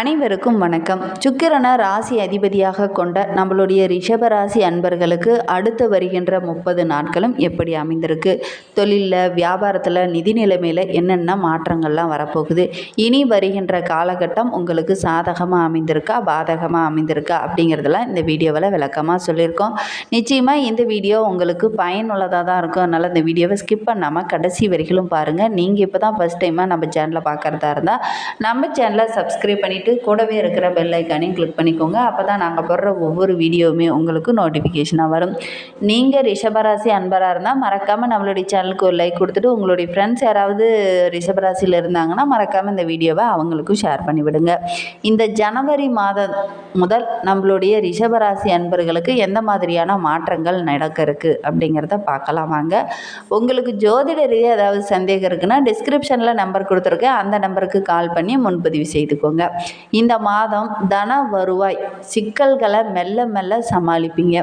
அனைவருக்கும் வணக்கம். சுக்கிரனை ராசி அதிபதியாக கொண்ட நம்மளுடைய ரிஷப ராசி அன்பர்களுக்கு அடுத்து வருகின்ற முப்பது நாட்களும் எப்படி அமைந்திருக்கு? தொழிலில் வியாபாரத்தில் நிதி நிலைமையில் என்னென்ன மாற்றங்கள்லாம் வரப்போகுது? இனி வருகின்ற காலகட்டம் உங்களுக்கு சாதகமாக அமைந்திருக்கா பாதகமாக அமைந்திருக்கா அப்படிங்கிறதெல்லாம் இந்த வீடியோவில் விளக்கமாக சொல்லியிருக்கோம். நிச்சயமாக இந்த வீடியோ உங்களுக்கு பயனுள்ளதாக தான் இருக்கும். அதனால் இந்த வீடியோவை ஸ்கிப் பண்ணாமல் கடைசி வரைக்கும் பாருங்கள் நீங்கள் இப்போ தான் ஃபஸ்ட் டைமாக நம்ம சேனலை பார்க்குறதா இருந்தால் நம்ம சேனலை சப்ஸ்கிரைப் போயிட்டு கூடவே இருக்கிற பெல் ஐக்கானையும் கிளிக் பண்ணிக்கோங்க. அப்போ தான் நாங்கள் போடுற ஒவ்வொரு வீடியோவுமே உங்களுக்கு நோட்டிஃபிகேஷனாக வரும். நீங்கள் ரிஷபராசி அன்பராக இருந்தால் மறக்காமல் நம்மளுடைய சேனலுக்கு ஒரு லைக் கொடுத்துட்டு உங்களுடைய ஃப்ரெண்ட்ஸ் யாராவது ரிஷபராசியில் இருந்தாங்கன்னா மறக்காமல் இந்த வீடியோவை அவங்களுக்கும் ஷேர் பண்ணிவிடுங்க. இந்த ஜனவரி மாதம் முதல் நம்மளுடைய ரிஷபராசி அன்பர்களுக்கு எந்த மாதிரியான மாற்றங்கள் நடக்க இருக்குது அப்படிங்கிறத பார்க்கலாம் வாங்க. உங்களுக்கு ஜோதிட ரீதியாக ஏதாவது சந்தேகம் இருக்குன்னா டிஸ்கிரிப்ஷனில் நம்பர் கொடுத்துருக்கேன். அந்த நம்பருக்கு கால் பண்ணி முன்பதிவு செய்துக்கோங்க. இந்த மாதம் தன வருவாய். சிக்கல்களை மெல்ல மெல்ல சமாளிப்பீங்க.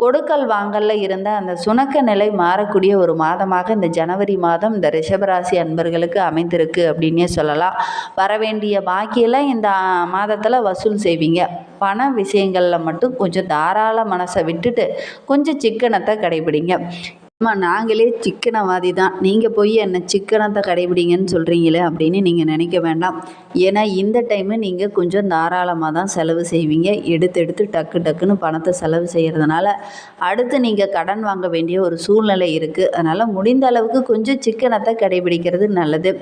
கொடுக்கல் வாங்கல்ல இருந்த அந்த சுணக்க நிலை மாறக்கூடிய ஒரு மாதமாக இந்த ஜனவரி மாதம் இந்த ரிஷபராசி அன்பர்களுக்கு அமைந்திருக்கு அப்படின்னே சொல்லலாம். வரவேண்டிய பாக்கியெல்லாம் இந்த மாதத்தில் வசூல் செய்வீங்க. பண விஷயங்களில் மட்டும் கொஞ்சம் தாராள மனசை விட்டுட்டு கொஞ்சம் சிக்கனத்தை கடைபிடிங்க. அம்மா நாங்களே சிக்கனவாதி தான் நீங்கள் போய் என்ன சிக்கனத்தை கடைபிடிங்கன்னு சொல்கிறீங்களே அப்படின்னு நீங்கள் நினைக்க வேண்டாம். ஏன்னா இந்த டைமு நீங்கள் கொஞ்சம் தாராளமாக தான் செலவு செய்வீங்க. எடுத்து எடுத்து டக்கு டக்குன்னு பணத்தை செலவு செய்கிறதுனால அடுத்து நீங்கள் கடன் வாங்க வேண்டிய ஒரு சூழ்நிலை இருக்குது அதனால் முடிந்த அளவுக்கு கொஞ்சம் சிக்கனத்தை கடைபிடிக்கிறது நல்லது.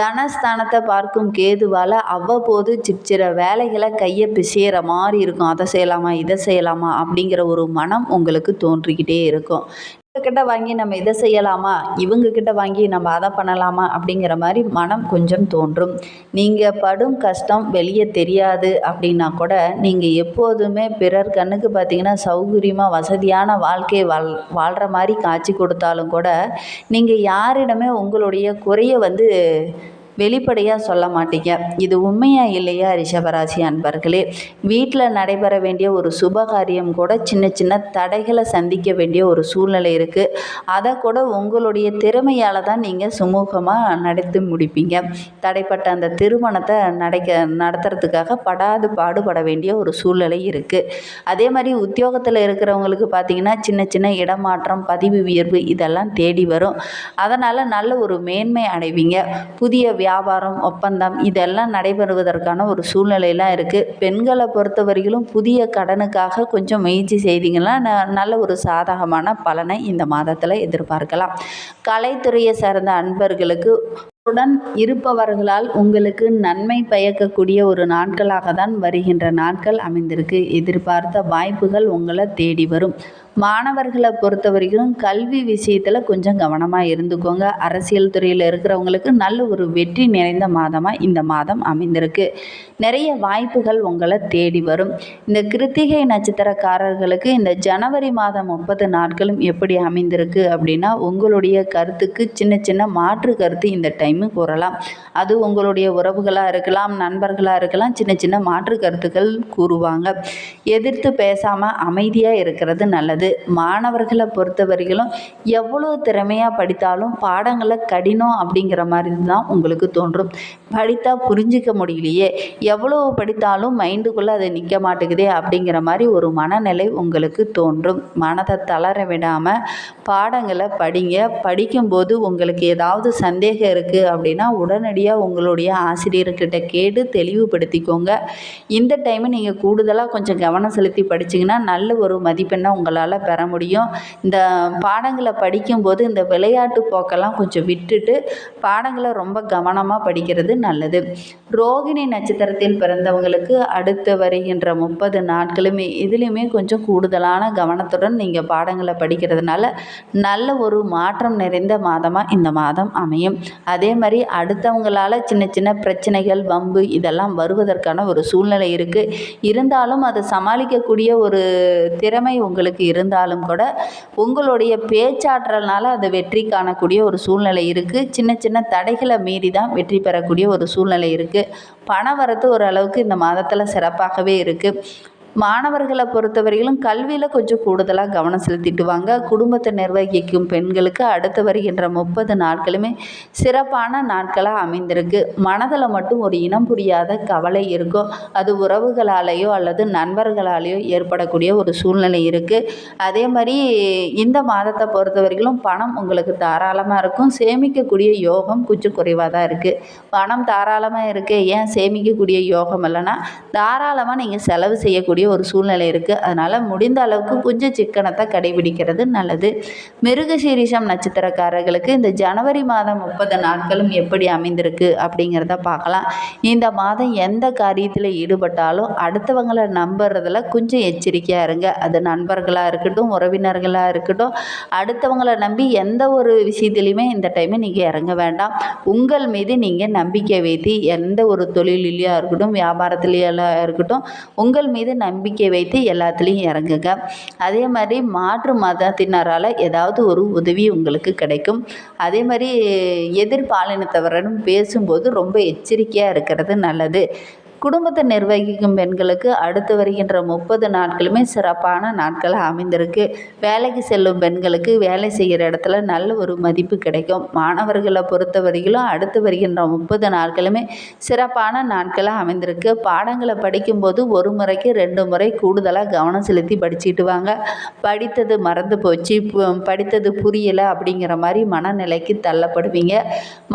தனஸ்தானத்தை பார்க்கும் கேதுவால் அவ்வப்போது சிற்சிற வேலைகளை கையை பிசைகிற மாதிரி இருக்கும். அதை செய்யலாமா இதை செய்யலாமா அப்படிங்கிற ஒரு மனம் உங்களுக்கு தோன்றிக்கிட்டே இருக்கும். கிட்ட வாங்கி நம்ம இதை செய்யலாமா? இவங்க கிட்ட வாங்கி நம்ம அதை பண்ணலாமா? அப்படிங்கிற மாதிரி மனம் கொஞ்சம் தோன்றும். நீங்கள் படும் கஷ்டம் வெளியே தெரியாது அப்படின்னா கூட நீங்கள் எப்போதுமே பிறர் கண்ணுக்கு பார்த்தீங்கன்னா சௌகரியமாக வசதியான வாழ்க்கையை வாழ் வாழ்கிற மாதிரி காட்சி கொடுத்தாலும் கூட நீங்கள் யாரிடமே உங்களுடைய குறைய வந்து வெளிப்படையாக சொல்ல மாட்டீங்க. இது உண்மையா இல்லையா ரிஷபராசி அன்பர்களே? வீட்டில் நடைபெற வேண்டிய ஒரு சுபகாரியம் கூட சின்ன சின்ன தடைகளை சந்திக்க வேண்டிய ஒரு சூழ்நிலை இருக்குது அதை கூட உங்களுடைய திறமையால் தான் நீங்கள் சுமூகமாக நடத்தி முடிப்பீங்க. தடைப்பட்ட அந்த திருமணத்தை நடக்க நடத்துறதுக்காக படாது பாடுபட வேண்டிய ஒரு சூழ்நிலை இருக்குது அதே மாதிரி உத்தியோகத்தில் இருக்கிறவங்களுக்கு பார்த்திங்கன்னா சின்ன சின்ன இடமாற்றம் பதிவு உயர்வு இதெல்லாம் தேடி வரும். அதனால் நல்ல ஒரு மேன்மை அடைவீங்க. புதிய வியா வியாபாரம் ஒப்பந்தம் இதெல்லாம் நடைபெறுவதற்கான ஒரு சூழ்நிலையெல்லாம் இருக்குது பெண்களை பொறுத்த வரையிலும் புதிய கடனுக்காக கொஞ்சம் முயற்சி செய்தீங்கன்னா ந நல்ல ஒரு சாதகமான பலனை இந்த மாதத்தில் எதிர்பார்க்கலாம். கலைத்துறையை சார்ந்த அன்பர்களுக்கு உடன் இருப்பவர்களால் உங்களுக்கு நன்மை பயக்கக்கூடிய ஒரு நாட்களாக தான் வருகின்ற நாட்கள் அமைந்திருக்கு. எதிர்பார்த்த வாய்ப்புகள் உங்களை தேடி வரும். மாணவர்களை பொறுத்த வரைக்கும் கல்வி விஷயத்தில் கொஞ்சம் கவனமாக இருந்துக்கோங்க. அரசியல் துறையில் இருக்கிறவங்களுக்கு நல்ல ஒரு வெற்றி நிறைந்த மாதமாக இந்த மாதம் அமைந்திருக்கு. நிறைய வாய்ப்புகள் உங்களை தேடி வரும். இந்த கிருத்திகை நட்சத்திரக்காரர்களுக்கு இந்த ஜனவரி மாதம் முப்பது நாட்களும் எப்படி அமைந்திருக்கு அப்படின்னா உங்களுடைய கருத்துக்கு சின்ன சின்ன மாற்று கருத்து இந்த டைமு கூறலாம். அது உங்களுடைய உறவுகளாக இருக்கலாம் நண்பர்களாக இருக்கலாம் சின்ன சின்ன மாற்று கருத்துக்கள் கூறுவாங்க. எதிர்த்து பேசாமல் அமைதியாக இருக்கிறது நல்லது. மாணவர்களை பொறுத்த வரைக்கும் எவ்வளோ திறமையாக படித்தாலும் பாடங்களை கடினம் அப்படிங்கிற மாதிரி தான் உங்களுக்கு தோன்றும். படித்தா புரிஞ்சிக்க முடியலையே. எவ்வளோ படித்தாலும் மைண்டுக்குள்ளே அது நிற்க மாட்டேங்குதே அப்படிங்கிற மாதிரி ஒரு மனநிலை உங்களுக்கு தோன்றும். மனதை தளர விடாமல் பாடங்களை படிங்க. படிக்கும்போது உங்களுக்கு ஏதாவது சந்தேகம் இருக்குது அப்படின்னா உடனடியாக உங்களுடைய ஆசிரியர்கிட்ட கேட்டு தெளிவுபடுத்திக்கோங்க. இந்த டைமு நீங்கள் கூடுதலாக கொஞ்சம் கவனம் செலுத்தி படிச்சிங்கன்னா நல்ல ஒரு மதிப்பெண்ணை உங்களால் பெற முடியும். இந்த பாடங்களை படிக்கும்போது இந்த விளையாட்டு போக்கெல்லாம் கொஞ்சம் விட்டுட்டு பாடங்களை ரொம்ப கவனமாக படிக்கிறது நல்லது. ரோகிணி நட்சத்திரத்தில் பிறந்தவங்களுக்கு அடுத்து வருகின்ற முப்பது நாட்களுமே இதுலேயுமே கொஞ்சம் கூடுதலான கவனத்துடன் நீங்கள் பாடங்களை படிக்கிறதுனால நல்ல ஒரு மாற்றம் நிறைந்த மாதமாக இந்த மாதம் அமையும். அதே மாதிரி அடுத்தவங்களால் சின்ன சின்ன பிரச்சனைகள் வம்பு இதெல்லாம் வருவதற்கான ஒரு சூழ்நிலை இருக்குது இருந்தாலும் அதை சமாளிக்கக்கூடிய ஒரு திறமை உங்களுக்கு இருந்தாலும் கூட உங்களுடைய பேச்சாற்றல்னால அது வெற்றி காணக்கூடிய ஒரு சூழ்நிலை இருக்குது சின்ன சின்ன தடைகளை மீறி தான் வெற்றி பெறக்கூடிய ஒரு சூழ்நிலை இருக்குது பண வரத்து ஓரளவுக்கு இந்த மாதத்தில் சிறப்பாகவே இருக்குது மாணவர்களை பொறுத்தவரையிலும் கல்வியில் கொஞ்சம் கூடுதலாக கவனம் செலுத்திட்டு வாங்க குடும்பத்தை நிர்வகிக்கும் பெண்களுக்கு அடுத்து வருகின்ற முப்பது நாட்களுமே சிறப்பான நாட்களாக அமைந்திருக்கு. மனதில் மட்டும் ஒரு இனம் புரியாத கவலை இருக்கும். அது உறவுகளாலேயோ அல்லது நண்பர்களாலேயோ ஏற்படக்கூடிய ஒரு சூழ்நிலை இருக்குது அதே மாதிரி இந்த மாதத்தை பொறுத்த வரைக்கும் பணம் உங்களுக்கு தாராளமாக இருக்கும். சேமிக்கக்கூடிய யோகம் கொஞ்சம் குறைவாக தான் இருக்குது பணம் தாராளமாக இருக்குது ஏன் சேமிக்கக்கூடிய யோகம் இல்லைன்னா தாராளமாக நீங்கள் செலவு செய்யக்கூடிய ஒரு சூழ்நிலை இருக்குது அதனால் முடிந்த அளவுக்கு கொஞ்சம் சிக்கனத்தை கடைபிடிக்கிறது நல்லது. மிருகசீரிஷம் நட்சத்திரக்காரர்களுக்கு இந்த ஜனவரி மாதம் முப்பது நாட்களும் எப்படி அமைந்திருக்கு அப்படிங்கிறத பார்க்கலாம். இந்த மாதம் எந்த காரியத்தில் ஈடுபட்டாலும் அடுத்தவங்களை நம்புறதுல கொஞ்சம் எச்சரிக்கையாக இருங்க. அது நண்பர்களாக இருக்கட்டும் உறவினர்களாக இருக்கட்டும் அடுத்தவங்களை நம்பி எந்த ஒரு விஷயத்துலையுமே இந்த டைமு நீங்கள் இறங்க வேண்டாம். உங்கள் மீது நீங்கள் நம்பிக்கை வைத்து எந்த ஒரு தொழிலிலையாக இருக்கட்டும் வியாபாரத்துலையெல்லாம் இருக்கட்டும் உங்கள் மீது நம்பிக்கை நம்பிக்கை வைத்து எல்லாத்துலேயும் இறங்குங்க. அதே மாதிரி மாற்று மதத்தினரால் ஏதாவது ஒரு உதவி உங்களுக்கு கிடைக்கும். அதே மாதிரி எதிர்பாலினத்தவரிடம் பேசும்போது ரொம்ப எச்சரிக்கையாக இருக்கிறது நல்லது. குடும்பத்தை நிர்வகிக்கும் பெண்களுக்கு அடுத்து வருகின்ற முப்பது நாட்களுமே சிறப்பான நாட்களாக அமைந்திருக்கு. வேலைக்கு செல்லும் பெண்களுக்கு வேலை செய்கிற இடத்துல நல்ல ஒரு மதிப்பு கிடைக்கும். மாணவர்களை பொறுத்தவரையிலும் அடுத்து வருகின்ற முப்பது நாட்களுமே சிறப்பான நாட்களாக அமைந்திருக்கு. பாடங்களை படிக்கும்போது ஒரு முறைக்கு ரெண்டு முறை கூடுதலாக கவனம் செலுத்தி படிச்சுட்டு வாங்க. படித்தது மறந்து போச்சு. படித்தது புரியலை அப்படிங்கிற மாதிரி மனநிலைக்கு தள்ளப்படுவீங்க.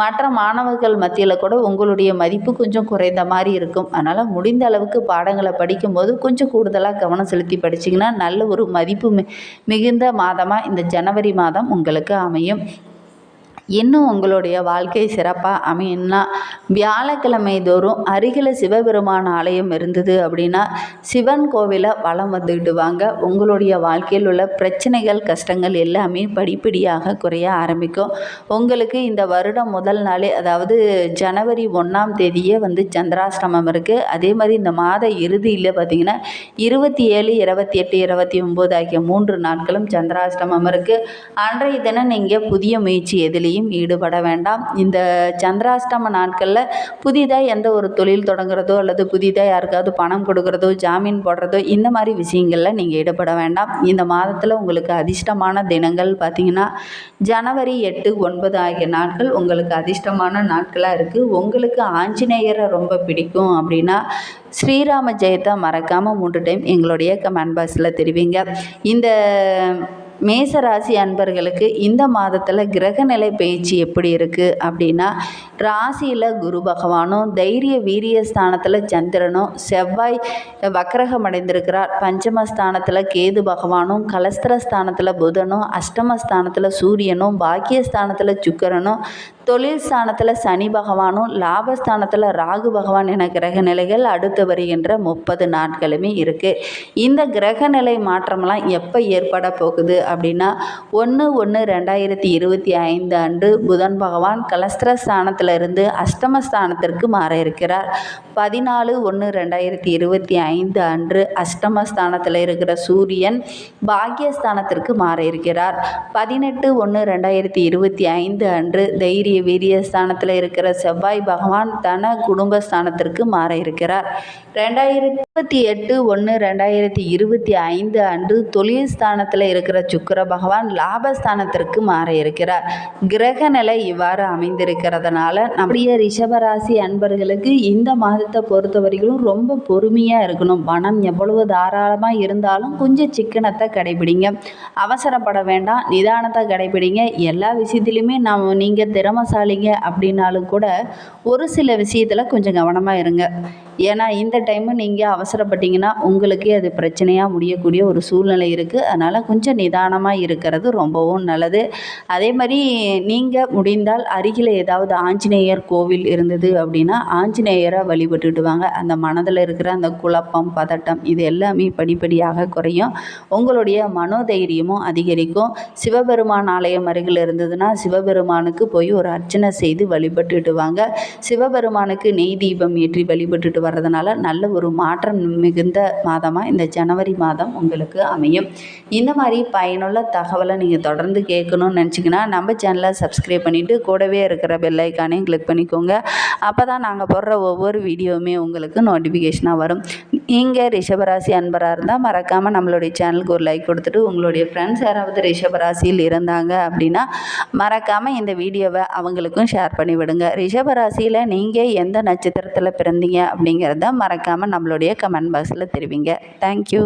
மற்ற மாணவர்கள் மத்தியில் கூட உங்களுடைய மதிப்பு கொஞ்சம் குறைந்த மாதிரி இருக்கும். அதனால் முடிந்த அளவுக்கு பாடங்களை படிக்கும்போது கொஞ்சம் கூடுதலாக கவனம் செலுத்தி படிச்சிங்கன்னா நல்ல ஒரு மதிப்பு மிகுந்த மாதமாக இந்த ஜனவரி மாதம் உங்களுக்கு அமையும். இன்னும் உங்களுடைய வாழ்க்கை சிறப்பாக அமையணும்னா வியாழக்கிழமை தோறும் அருகில் சிவபெருமான் ஆலயம் இருந்தது அப்படின்னா சிவன் கோவிலை வலம் வந்துக்கிட்டு வாங்க. உங்களுடைய வாழ்க்கையில் உள்ள பிரச்சனைகள் கஷ்டங்கள் எல்லாமே படிப்படியாக குறைய ஆரம்பிக்கும். உங்களுக்கு இந்த வருடம் முதல் நாளே அதாவது ஜனவரி ஒன்றாம் தேதியே வந்து சந்திராஷ்டமம் இருக்குது அதே மாதிரி இந்த மாத இறுதியில் பார்த்திங்கன்னா இருபத்தி ஏழு இருபத்தி எட்டு இருபத்தி ஒம்பது ஆகிய மூன்று நாட்களும் சந்திராஷ்டமம் இருக்குது அன்றைய தினம் நீங்கள் புதிய முயற்சி எதுலேயும் ஈடுபட வேண்டாம். இந்த சந்திராஷ்டம நாட்களில் புதிதாக எந்த ஒரு தொழில் தொடங்குறதோ அல்லது புதிதாக யாருக்காவது பணம் கொடுக்குறதோ ஜாமீன் போடுறதோ இந்த மாதிரி விஷயங்களில் நீங்கள் ஈடுபட வேண்டாம். இந்த மாதத்தில் உங்களுக்கு அதிர்ஷ்டமான தினங்கள் பார்த்தீங்கன்னா ஜனவரி எட்டு ஒன்பது ஆகிய நாட்கள் உங்களுக்கு அதிர்ஷ்டமான நாட்களாக இருக்குது உங்களுக்கு ஆஞ்சநேயரை ரொம்ப பிடிக்கும் அப்படின்னா ஸ்ரீராம ஜெயத்தை மறக்காமல் மூன்று டைம் எங்களுடைய கமெண்ட் பாக்ஸில் தெரிவிங்க. இந்த மேச ராசி அன்பர்களுக்கு இந்த மாதத்தில் கிரகநிலை பயிற்சி எப்படி இருக்குது அப்படின்னா ராசியில் குரு பகவானும் தைரிய வீரிய ஸ்தானத்தில் சந்திரனும் செவ்வாய் வக்கரகம் அடைந்திருக்கிறார். பஞ்சமஸ்தானத்தில் கேது பகவானும் கலஸ்திர ஸ்தானத்தில் புதனும் அஷ்டமஸ்தானத்தில் சூரியனும் பாக்கியஸ்தானத்தில் சுக்கிரனும் தொழில் ஸ்தானத்தில் சனி பகவானும் லாபஸ்தானத்தில் ராகு பகவான் என கிரக நிலைகள் அடுத்து வருகின்ற முப்பது நாட்களுமே இருக்குது இந்த கிரக நிலை மாற்றம்லாம் எப்போ ஏற்பட போகுது அப்படின்னா ஒன்று ஒன்று ரெண்டாயிரத்தி இருபத்தி ஐந்து அன்று புதன் பகவான் கலஸ்திர ஸ்தானத்தில் இருந்து அஷ்டமஸ்தானத்திற்கு மாற இருக்கிறார். பதினாலு ஒன்று ரெண்டாயிரத்தி இருபத்தி ஐந்து அன்று அஷ்டமஸ்தானத்தில் இருக்கிற சூரியன் பாக்யஸ்தானத்திற்கு மாற இருக்கிறார். பதினெட்டு ஒன்று ரெண்டாயிரத்தி இருபத்தி ஐந்து அன்று தைரிய வீரிய ஸ்தானத்தில் இருக்கிற செவ்வாய் பகவான் தன குடும்பஸ்தானத்திற்கு மாற இருக்கிறார். ரெண்டாயிரத்தி இருபத்தி எட்டு ஒன்று ரெண்டாயிரத்தி இருபத்தி ஐந்து அன்று தொழில் ஸ்தானத்தில் இருக்கிற சுக்கர பகவான் லாபஸ்தானத்திற்கு மாற இருக்கிறார் கிரக நிலை இவ்வாறு அமைந்திருக்கிறதுனால நம்முடைய ரிஷபராசி அன்பர்களுக்கு இந்த மாதத்தை பொறுத்த வரைக்கும் ரொம்ப பொறுமையாக இருக்கணும். பணம் எவ்வளவு தாராளமாக இருந்தாலும் கொஞ்சம் சிக்கனத்தை கடைபிடிங்க. அவசரப்பட வேண்டாம். நிதானத்தை கடைபிடிங்க. எல்லா விஷயத்துலையுமே நாம் நீங்கள் திறமசாலிங்க அப்படின்னாலும் கூட ஒரு சில விஷயத்தில் கொஞ்சம் கவனமாக இருங்க. ஏன்னா இந்த டைமு நீங்கள் அவசரப்பட்டீங்கன்னா உங்களுக்கே அது பிரச்சனையாக முடியக்கூடிய ஒரு சூழ்நிலை இருக்குது அதனால் கொஞ்சம் நிதானமாக இருக்கிறது ரொம்பவும் நல்லது. அதே மாதிரி நீங்கள் முடிந்தால் அருகில் ஏதாவது ஆஞ்சநேயர் கோவில் இருந்தது அப்படின்னா ஆஞ்சநேயரை வழிபட்டுட்டு வாங்க. அந்த மனதில் இருக்கிற அந்த குழப்பம் பதட்டம் இது எல்லாமே படிப்படியாக குறையும். உங்களுடைய மனோதைரியமும் அதிகரிக்கும். சிவபெருமான் ஆலயம் அருகில் இருந்ததுன்னா சிவபெருமானுக்கு போய் ஒரு அர்ச்சனை செய்து வழிபட்டுட்டு வாங்க. சிவபெருமானுக்கு நெய் தீபம் ஏற்றி வழிபட்டுட்டு வர்றதுனால நல்ல ஒரு மாற்றம் மிகுந்த மாதமாக இந்த ஜனவரி மாதம் உங்களுக்கு அமையும். இந்த மாதிரி பயனுள்ள தகவலை நீங்கள் தொடர்ந்து கேட்கணும்னு நினச்சிங்கன்னா நம்ம சேனலை சப்ஸ்கிரைப் பண்ணிவிட்டு கூடவே இருக்கிற பெல்லைக்கானையும் கிளிக் பண்ணிக்கோங்க. அப்போ தான் நாங்கள் போடுற ஒவ்வொரு வீடியோவுமே உங்களுக்கு நோட்டிஃபிகேஷனாக வரும். நீங்கள் ரிஷபராசி அன்பராக இருந்தால் மறக்காமல் நம்மளுடைய சேனலுக்கு ஒரு லைக் கொடுத்துட்டு உங்களுடைய ஃப்ரெண்ட்ஸ் யாராவது ரிஷபராசியில் இருந்தாங்க அப்படின்னா மறக்காமல் இந்த வீடியோவை அவங்களுக்கும் ஷேர் பண்ணிவிடுங்க. ரிஷபராசியில் நீங்கள் எந்த நட்சத்திரத்தில் பிறந்தீங்க அப்படிங்கிறத மறக்காமல் நம்மளுடைய கமெண்ட் பாக்ஸில் தெரிவிங்க. தேங்க்யூ